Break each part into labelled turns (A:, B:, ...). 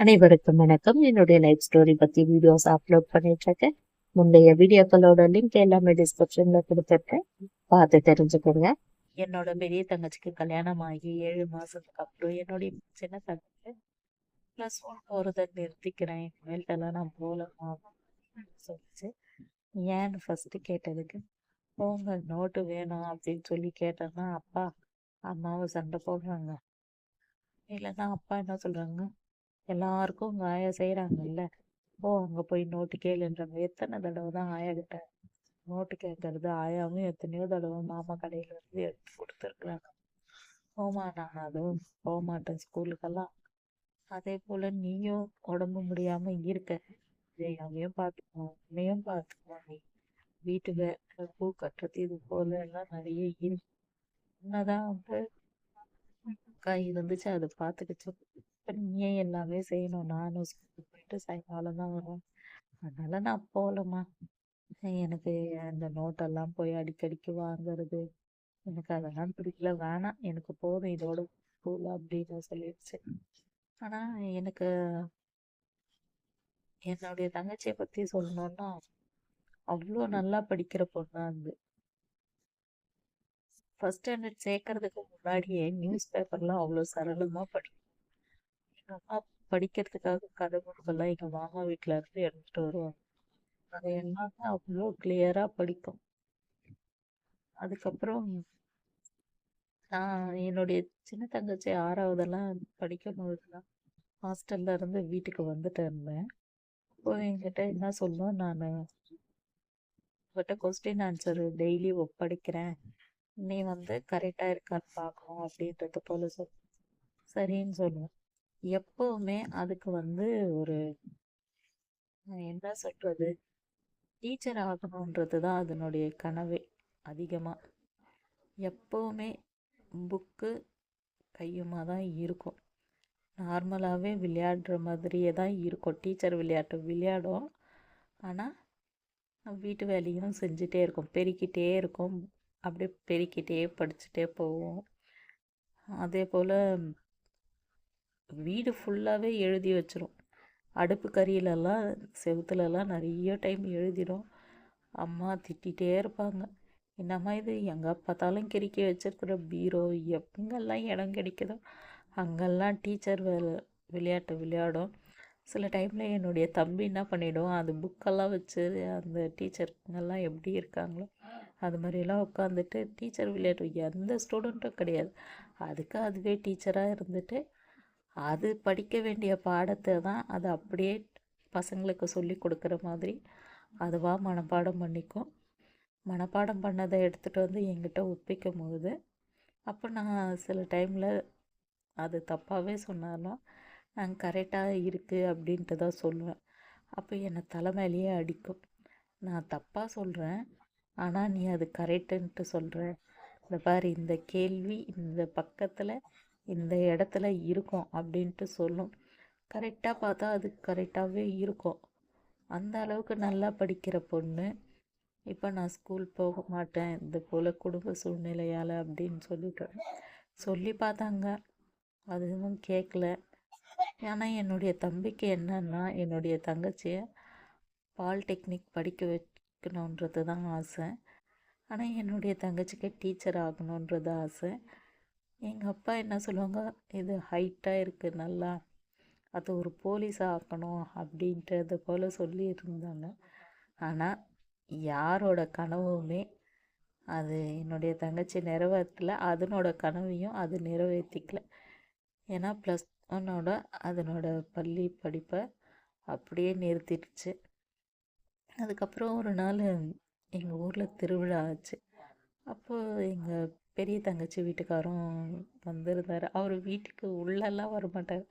A: அனைவருக்கும் வணக்கம். என்னுடைய லைஃப் ஸ்டோரி பத்தி வீடியோஸ் அப்லோட் பண்ணிட்டு இருக்கேன் முந்தைய வீடியோக்களோட லிங்க் எல்லாமே டிஸ்கிரிப்ஷன்ல கொடுத்துருக்கேன். பார்த்து தெரிஞ்சுக்கோங்க. என்னோட பெரிய தங்கச்சிக்கு கல்யாணம் ஆகி ஏழு மாசத்துக்கு அப்புறம் என்னுடைய சின்ன தங்கச்சி ப்ளஸ் ஒன் போகிறத நிறுத்திக்கிறேன். இனிமேல்ட்டெல்லாம் நான் போகலமா சொல்லிச்சு. ஏன்னு ஃபர்ஸ்ட் கேட்டதுக்கு போங்க நோட்டு வேணும் அப்படின்னு சொல்லி கேட்டேன்னா அப்பா அம்மாவை சண்டை போடுறாங்க. இல்லைன்னா அப்பா என்ன சொல்றாங்க? எல்லாருக்கும் உங்க ஆயா செய்யறாங்கல்ல ஓ அங்க போய் நோட்டு கேளுன்றாங்க எத்தனை தடவை தான் ஆயா கிட்ட நோட்டு கேட்கறது ஆயாவும் எத்தனையோ தடவை மாமா கடையில இருந்து எடுத்து கொடுத்துருக்குறாங்க. போமா நான் அதுவும் போக மாட்டேன் ஸ்கூலுக்கெல்லாம். அதே போல நீயும் உடம்பு முடியாம இருக்க. ஜெயாவையும் பார்த்துக்கோ உன்னையும் பார்த்துக்கோ. நீ வீட்டு வேலை பூ கட்டுறது இது போல எல்லாம் நிறைய இருக்கு. என்னதான் வந்து கை இருந்துச்சு அதை பார்த்துக்கிச்சு இப்ப நீயே எல்லாமே செய்யணும். நானும் ஸ்கூலுக்கு போயிட்டு சாயங்காலம் தான் வருவேன். அதனால நான் போகலம்மா. எனக்கு அந்த நோட்டெல்லாம் போய் அடிக்கடிக்கு வாங்குறது. எனக்கு அதெல்லாம் பிடிக்கல. வேணாம். எனக்கு போதும். இதோட ஸ்கூல் அப்படின்னு சொல்லிடுச்சு. ஆனால் எனக்கு என்னுடைய தங்கச்சியை பற்றி சொல்லணும்னா அவ்வளோ நல்லா படிக்கிற பொண்ணா இருந்து. ஃபர்ஸ்ட் ஸ்டாண்டர்ட் சேர்க்கறதுக்கு முன்னாடியே நியூஸ் பேப்பர்லாம் அவ்வளோ சரளமாக படிக்கும். படிக்கிறதுக்காக கதை புக்கெல்லாம் மாமா வீட்டில் இருந்து எடுத்துட்டு வருவாங்க. அது எல்லாமே அவ்வளோ கிளியராக படிக்கும் அதுக்கப்புறம் நான் என்னுடைய சின்ன தங்கச்சி ஆறாவதெல்லாம் படிக்கும் போதுலாம் ஹாஸ்டல்ல இருந்து வீட்டுக்கு வந்துட்டு இருந்தேன். அப்போ என்கிட்ட என்ன சொல்லும் நான் உங்ககிட்ட கொஸ்டின் ஆன்சர் டெய்லி ஒப்படைக்கிறேன். நீ வந்து கரெக்டாக இருக்கான்னு பார்க்கணும் அப்படின்றது போல சொல் சரின்னு சொல்லுவேன். எப்பவுமே அதுக்கு வந்து ஒரு என்ன சொல்றது? டீச்சர் ஆகணுன்றது தான் அதனுடைய கனவே அதிகமாக எப்பவுமே புக்கு கையுமாக தான் இருக்கும். நார்மலாகவே விளையாடுற மாதிரியே தான் இருக்கும். டீச்சர் விளையாட்டு விளையாடும். ஆனால் வீட்டு வேலையும் செஞ்சுட்டே இருக்கும். பெருக்கிட்டே இருக்கும். அப்படியே பெருக்கிட்டே படிச்சுட்டே போவோம். அதே போல் வீடு ஃபுல்லாகவே எழுதி வச்சிரும். அடுப்பு கறியிலலாம் செவுத்துலலாம் நிறைய டைம் எழுதிடும் அம்மா திட்டிகிட்டே இருப்பாங்க. என்னம்மா இது? எங்கே பார்த்தாலும் கிறுக்கி வச்சுருக்கிற பீரோ எங்கெல்லாம் இடம் கிடைக்குதோ அங்கெல்லாம் டீச்சர் வேலை விளையாட்டு விளையாடும். சில டைமில் என்னுடைய தம்பி என்ன பண்ணிவிடும் அது புக்கெல்லாம் வச்சு அந்த டீச்சருங்கெல்லாம் எப்படி இருக்காங்களோ அது மாதிரிலாம் உட்காந்துட்டு டீச்சர் விளையாட்டு எந்த ஸ்டூடெண்ட்டும் கிடையாது. அதுக்கு அதுவே டீச்சராக இருந்துட்டு அது படிக்க வேண்டிய பாடத்தை தான் அது அப்படியே பசங்களுக்கு சொல்லி கொடுக்குற மாதிரி அதுவாக மனப்பாடம் பண்ணிக்கும். மனப்பாடம் பண்ணதை எடுத்துகிட்டு வந்து என்கிட்ட ஒப்பிக்கும் போது அப்போ நான் சில டைமில் அது தப்பாகவே சொன்னாலும் நான் கரெக்டாக இருக்குது அப்படின்ட்டு தான் சொல்லுவேன். அப்போ என்னை தலைமையிலேயே அடிக்கும். நான் தப்பாக சொல்கிறேன் ஆனால் நீ அது கரெக்டுன்ட்டு சொல்கிற இந்த பாரு இந்த கேள்வி இந்த பக்கத்தில் இந்த இடத்துல இருக்கும் அப்படின்ட்டு சொல்லும். கரெக்டாக பார்த்தா அது கரெக்டாகவே இருக்கும். அந்த அளவுக்கு நல்லா படிக்கிற பொண்ணு. இப்போ நான் ஸ்கூல் போக மாட்டேன். இது போல் குடும்ப சூழ்நிலையால் அப்படின்னு சொல்லிட்டேன் சொல்லி பார்த்தாங்க. அதுவும் கேட்கல ஏன்னா என்னுடைய தம்பிக்கு என்னன்னா என்னுடைய தங்கச்சியை பாலிடெக்னிக் படிக்க வைக்கணுன்றது தான் ஆசை. ஆனால் என்னுடைய தங்கச்சிக்கு டீச்சர் ஆகணுன்றது ஆசை. எங்கள் அப்பா என்ன சொல்லுவாங்க? இது ஹைட்டாக இருக்குது நல்லா அது ஒரு போலீஸ் ஆக்கணும் அப்படின்றத போல் சொல்லி இருந்தாங்க. ஆனால் யாரோட கனவுமே அது என்னுடைய தங்கச்சி நிறைவேற்றல. அதனோட கனவையும் அது நிறைவேற்றிக்கல ஏன்னா ப்ளஸ் ஒன்னோட அதனோட பள்ளி படிப்பை அப்படியே நிறுத்திடுச்சு. அதுக்கப்புறம் ஒரு நாள் எங்கள் ஊரில் திருவிழா ஆச்சு. அப்போது எங்கள் பெரிய தங்கச்சி வீட்டுக்காரும் வந்திருந்தார். அவர் வீட்டுக்கு உள்ளெல்லாம் வரமாட்டார்.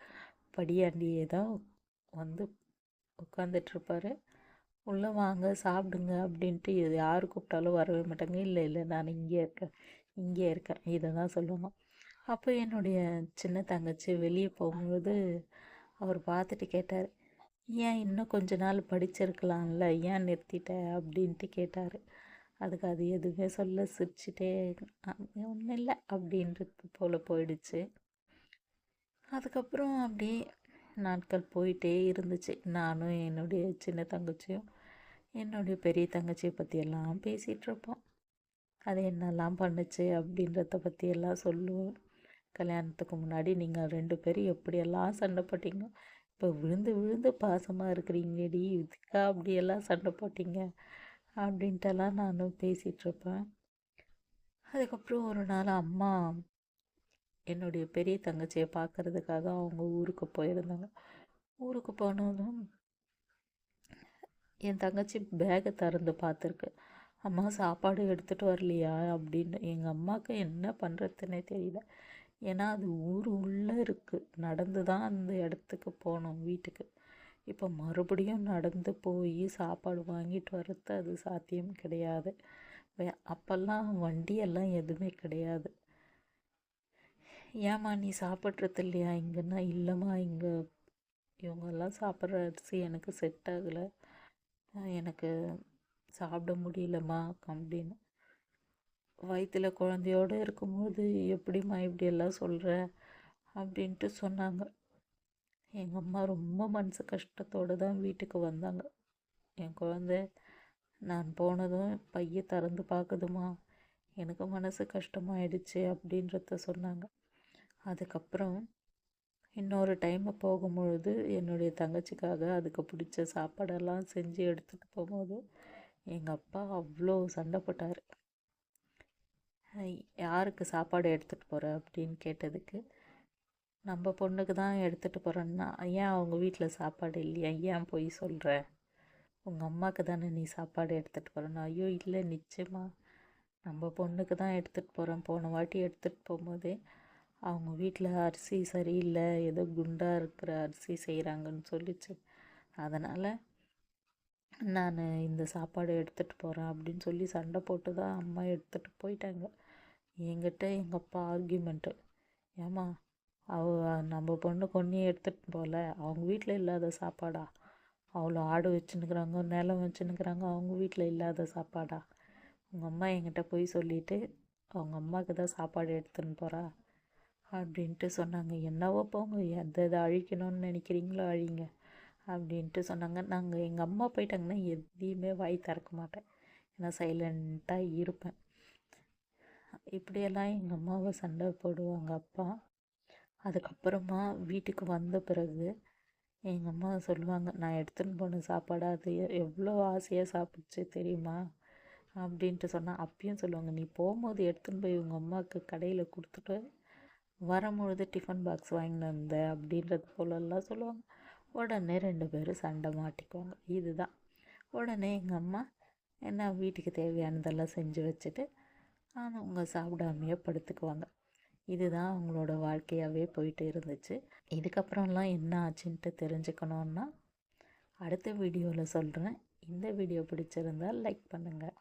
A: படியாண்டியே தான் வந்து உட்காந்துட்ருப்பார் உள்ளே வாங்க சாப்பிடுங்க அப்படின்ட்டு இது யார் கூப்பிட்டாலும் வரவே மாட்டாங்க. இல்லை இல்லை நான் இங்கே இருக்கேன் இங்கே இருக்கேன் இதை தான் சொல்லுவாங்க அப்போ என்னுடைய சின்ன தங்கச்சி வெளியே போகும்போது அவர் பார்த்துட்டு கேட்டார். ஏன் இன்னும் கொஞ்ச நாள் படிச்சிருக்கலாம்ல ஏன் நிறுத்திட்ட? அப்படின்ட்டு கேட்டார். அதுக்கு அது எதுவுமே சொல்ல சிரிச்சிட்டே ஒன்றும் இல்லை அப்படின்றது போல் போயிடுச்சு. அதுக்கப்புறம் அப்படியே நாட்கள் போயிட்டே இருந்துச்சு. நானும் என்னுடைய சின்ன தங்கச்சியும் என்னுடைய பெரிய தங்கச்சியை பற்றியெல்லாம் பேசிகிட்ருப்போம் அது என்னெல்லாம் பண்ணுச்சு அப்படின்றத பற்றியெல்லாம் சொல்லுவோம். கல்யாணத்துக்கு முன்னாடி நீங்கள் ரெண்டு பேரும் எப்படியெல்லாம் சண்டை போட்டீங்க? இப்போ விழுந்து விழுந்து பாசமாக இருக்கிறீங்கடி இதுக்காக அப்படியெல்லாம் சண்டை போட்டீங்க? அப்படின்ட்டெல்லாம் நானும் பேசிகிட்ருப்பேன். அதுக்கப்புறம் ஒரு நாள் அம்மா என்னுடைய பெரிய தங்கச்சியை பார்க்குறதுக்காக அவங்க ஊருக்கு போயிருந்தாங்க. ஊருக்கு போனதும் என் தங்கச்சி பேகை திறந்து பார்த்துருக்கு. அம்மா சாப்பாடு எடுத்துகிட்டு வரலையா? அப்படின்னு. எங்கள் அம்மாவுக்கு என்ன பண்ணுறதுனே தெரியல. ஏன்னா அது ஊர் உள்ளே இருக்குது நடந்து தான் அந்த இடத்துக்கு போனோம் வீட்டுக்கு. இப்போ மறுபடியும் நடந்து போய் சாப்பாடு வாங்கிட்டு வர்றது அது சாத்தியம் கிடையாது. அப்போல்லாம் வண்டியெல்லாம் எதுவுமே கிடையாது. ஏம்மா நீ சாப்பிட்றது இல்லையா? இங்கேன்னா இல்லைம்மா இங்கே இவங்கெல்லாம் சாப்பிட்ற அரிசி எனக்கு செட் ஆகலை. எனக்கு சாப்பிட முடியலம்மா அப்படின்னு. வயிற்றில் குழந்தையோடு இருக்கும்போது எப்படிம்மா இப்படியெல்லாம் சொல்கிற அப்படின்ட்டு சொன்னாங்க. எங்கள் அம்மா ரொம்ப மனசு கஷ்டத்தோடு தான் வீட்டுக்கு வந்தாங்க. என் குழந்த நான் போனதும் பைய திறந்து பார்க்குதுமா எனக்கு மனசு கஷ்டமாயிடுச்சு அப்படின்றத சொன்னாங்க. அதுக்கப்புறம் இன்னொரு டைம் போகும்பொழுது என்னுடைய தங்கச்சிக்காக அதுக்கு பிடிச்ச சாப்பாடெல்லாம் செஞ்சு எடுத்துகிட்டு போகும்போது எங்கள் அப்பா அவ்வளோ சண்டை போட்டார் யாருக்கு சாப்பாடு எடுத்துகிட்டு போகிற அப்படின்னு கேட்டதுக்கு நம்ம பொண்ணுக்கு தான் எடுத்துகிட்டு போகிறேன்னா ஏன் அவங்க வீட்டில் சாப்பாடு இல்லையா? ஏன் போய் சொல்கிற உங்கள் அம்மாவுக்கு தானே நீ சாப்பாடு எடுத்துகிட்டு போகிறேன்னா ஐயோ இல்லை நிச்சயமாக நம்ம பொண்ணுக்கு தான் எடுத்துகிட்டு போகிறேன் போன வாட்டி எடுத்துகிட்டு போகும்போதே அவங்க வீட்டில் அரிசி சரியில்லை ஏதோ குண்டாக இருக்கிற அரிசி செய்கிறாங்கன்னு சொல்லிச்சு. அதனால் நான் இந்த சாப்பாடு எடுத்துகிட்டு போகிறேன் அப்படின்னு சொல்லி சண்டை போட்டு தான் அம்மா எடுத்துகிட்டு போயிட்டாங்க. என்கிட்ட எங்கள் அப்பா ஆர்கியூமெண்ட்டு ஏம்மா அவ நம்ம பொண்ணு கொன்னே எடுத்துட்டு போகல அவங்க வீட்டில் இல்லாத சாப்பாடா? அவ்வளோ ஆடு வச்சுன்னுக்குறாங்க நிலம் வச்சுன்னுக்குறாங்க அவங்க வீட்டில் இல்லாத சாப்பாடா? உங்கள் அம்மா என்கிட்ட போய் சொல்லிவிட்டு அவங்க அம்மாவுக்கு தான் சாப்பாடு எடுத்துன்னு போகிறா அப்படின்ட்டு சொன்னாங்க. என்னவோ போங்க எந்த இதை அழிக்கணும்னு நினைக்கிறீங்களோ அழிங்க அப்படின்ட்டு சொன்னாங்க. நாங்கள் எங்கள் அம்மா போயிட்டாங்கன்னா எதையுமே வாய் திறக்க மாட்டேன். ஏன்னா சைலண்ட்டாக இருப்பேன். இப்படியெல்லாம் எங்கள் அம்மாவை சண்டை போடுவாங்க அப்பா. அதுக்கப்புறமா வீட்டுக்கு வந்த பிறகு எங்கள் அம்மா சொல்லுவாங்க நான் எடுத்துன்னு போன சாப்பாடு அது எவ்வளோ ஆசையாக சாப்பிடுச்சு தெரியுமா? அப்படின்ட்டு சொன்னால் அப்பயும் சொல்லுவாங்க நீ போகும்போது எடுத்துன்னு போய் உங்கள் அம்மாவுக்கு கடையில் கொடுத்துட்டு வரும்பொழுது டிஃபன் பாக்ஸ் வாங்கிட்டு வந்த அப்படின்றது போலெல்லாம் சொல்லுவாங்க. உடனே ரெண்டு பேரும் சண்டை மாட்டிக்குவாங்க. இதுதான். உடனே எங்கள் அம்மா என்ன வீட்டுக்கு தேவையானதெல்லாம் செஞ்சு வச்சுட்டு அவங்க சாப்பிடாமையே படுத்துக்குவாங்க. இதுதான் அவங்களோட வாழ்க்கையாகவே போயிட்டு இருந்துச்சு. இதுக்கப்புறம்லாம் என்ன ஆச்சுன்ட்டு தெரிஞ்சுக்கணுன்னா அடுத்த வீடியோவில் சொல்கிறேன் இந்த வீடியோ பிடிச்சிருந்தால் லைக் பண்ணுங்கள்